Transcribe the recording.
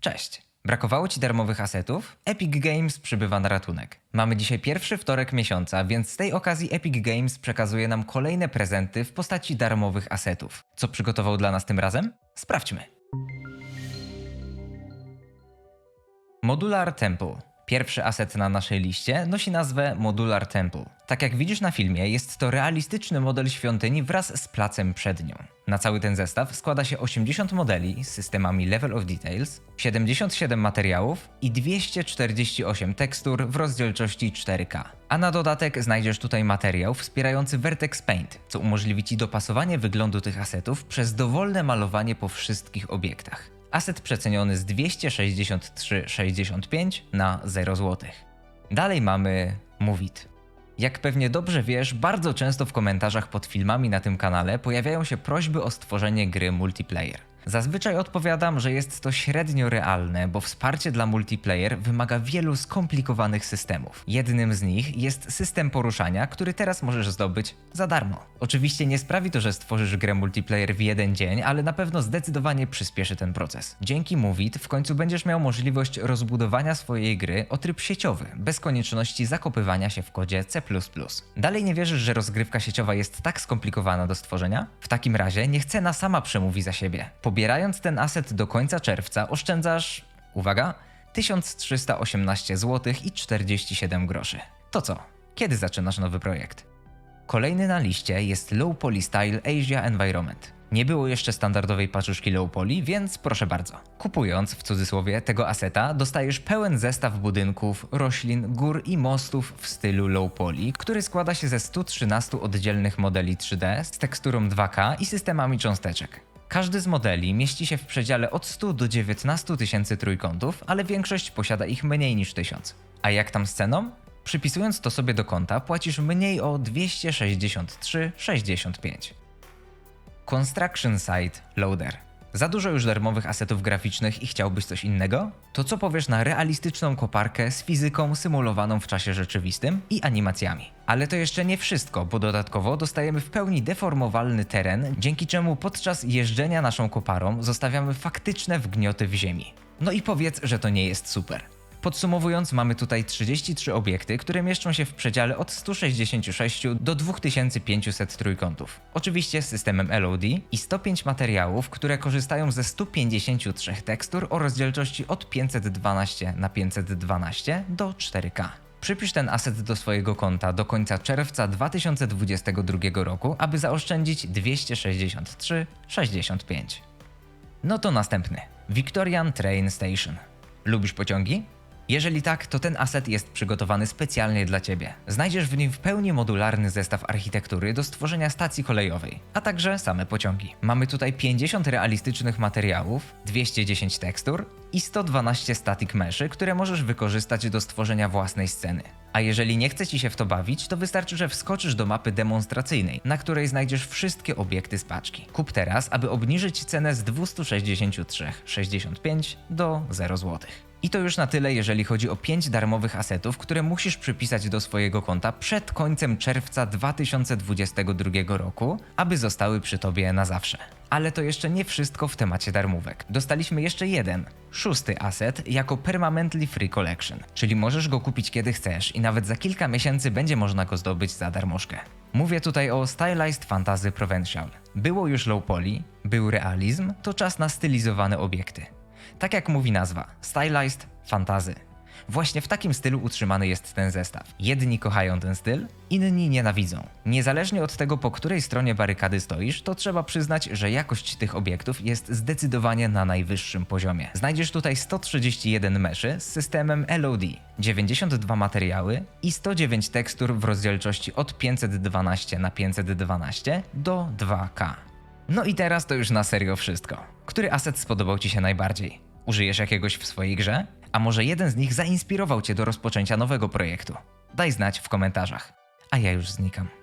Cześć! Brakowało Ci darmowych asetów? Epic Games przybywa na ratunek. Mamy dzisiaj pierwszy wtorek miesiąca, więc z tej okazji Epic Games przekazuje nam kolejne prezenty w postaci darmowych asetów. Co przygotował dla nas tym razem? Sprawdźmy. Modular Temple. Pierwszy aset na naszej liście nosi nazwę Modular Temple. Tak jak widzisz na filmie, jest to realistyczny model świątyni wraz z placem przed nią. Na cały ten zestaw składa się 80 modeli z systemami Level of Details, 77 materiałów i 248 tekstur w rozdzielczości 4K. A na dodatek znajdziesz tutaj materiał wspierający Vertex Paint, co umożliwi Ci dopasowanie wyglądu tych asetów przez dowolne malowanie po wszystkich obiektach. Aset przeceniony z 263,65 na 0 zł. Dalej mamy Movit. Jak pewnie dobrze wiesz, bardzo często w komentarzach pod filmami na tym kanale pojawiają się prośby o stworzenie gry multiplayer. Zazwyczaj odpowiadam, że jest to średnio realne, bo wsparcie dla multiplayer wymaga wielu skomplikowanych systemów. Jednym z nich jest system poruszania, który teraz możesz zdobyć za darmo. Oczywiście nie sprawi to, że stworzysz grę multiplayer w jeden dzień, ale na pewno zdecydowanie przyspieszy ten proces. Dzięki Movit w końcu będziesz miał możliwość rozbudowania swojej gry o tryb sieciowy, bez konieczności zakopywania się w kodzie C++. Dalej nie wierzysz, że rozgrywka sieciowa jest tak skomplikowana do stworzenia? W takim razie niech cena sama przemówi za siebie. Pobierając ten aset do końca czerwca oszczędzasz, uwaga, 1318 zł i 47 groszy. To co? Kiedy zaczynasz nowy projekt? Kolejny na liście jest Low Poly Style Asia Environment. Nie było jeszcze standardowej paczuszki low poly, więc proszę bardzo. Kupując, w cudzysłowie, tego aseta, dostajesz pełen zestaw budynków, roślin, gór i mostów w stylu low poly, który składa się ze 113 oddzielnych modeli 3D z teksturą 2K i systemami cząsteczek. Każdy z modeli mieści się w przedziale od 100 do 19 tysięcy trójkątów, ale większość posiada ich mniej niż 1000. A jak tam z ceną? Przypisując to sobie do konta, płacisz mniej o 263,65. Construction Site Loader. Za dużo już darmowych asetów graficznych i chciałbyś coś innego? To co powiesz na realistyczną koparkę z fizyką symulowaną w czasie rzeczywistym i animacjami? Ale to jeszcze nie wszystko, bo dodatkowo dostajemy w pełni deformowalny teren, dzięki czemu podczas jeżdżenia naszą koparą zostawiamy faktyczne wgnioty w ziemi. No i powiedz, że to nie jest super. Podsumowując, mamy tutaj 33 obiekty, które mieszczą się w przedziale od 166 do 2500 trójkątów. Oczywiście z systemem LOD i 105 materiałów, które korzystają ze 153 tekstur o rozdzielczości od 512 na 512 do 4K. Przypisz ten aset do swojego konta do końca czerwca 2022 roku, aby zaoszczędzić 263,65. No to następny. Victorian Train Station. Lubisz pociągi? Jeżeli tak, to ten aset jest przygotowany specjalnie dla Ciebie. Znajdziesz w nim w pełni modularny zestaw architektury do stworzenia stacji kolejowej, a także same pociągi. Mamy tutaj 50 realistycznych materiałów, 210 tekstur i 112 static meszy, które możesz wykorzystać do stworzenia własnej sceny. A jeżeli nie chce Ci się w to bawić, to wystarczy, że wskoczysz do mapy demonstracyjnej, na której znajdziesz wszystkie obiekty z paczki. Kup teraz, aby obniżyć cenę z 263,65 do 0 zł. I to już na tyle, jeżeli chodzi o 5 darmowych asetów, które musisz przypisać do swojego konta przed końcem czerwca 2022 roku, aby zostały przy Tobie na zawsze. Ale to jeszcze nie wszystko w temacie darmówek. Dostaliśmy jeszcze jeden, szósty aset jako Permanently Free Collection, czyli możesz go kupić kiedy chcesz i nawet za kilka miesięcy będzie można go zdobyć za darmożkę. Mówię tutaj o Stylized Fantasy Provincial. Było już low poly, był realizm, to czas na stylizowane obiekty. Tak jak mówi nazwa, stylized fantazy. Właśnie w takim stylu utrzymany jest ten zestaw. Jedni kochają ten styl, inni nienawidzą. Niezależnie od tego, po której stronie barykady stoisz, to trzeba przyznać, że jakość tych obiektów jest zdecydowanie na najwyższym poziomie. Znajdziesz tutaj 131 meszy z systemem LOD, 92 materiały i 109 tekstur w rozdzielczości od 512 na 512 do 2K. No i teraz to już na serio wszystko. Który aset spodobał Ci się najbardziej? Użyjesz jakiegoś w swojej grze? A może jeden z nich zainspirował Cię do rozpoczęcia nowego projektu? Daj znać w komentarzach. A ja już znikam.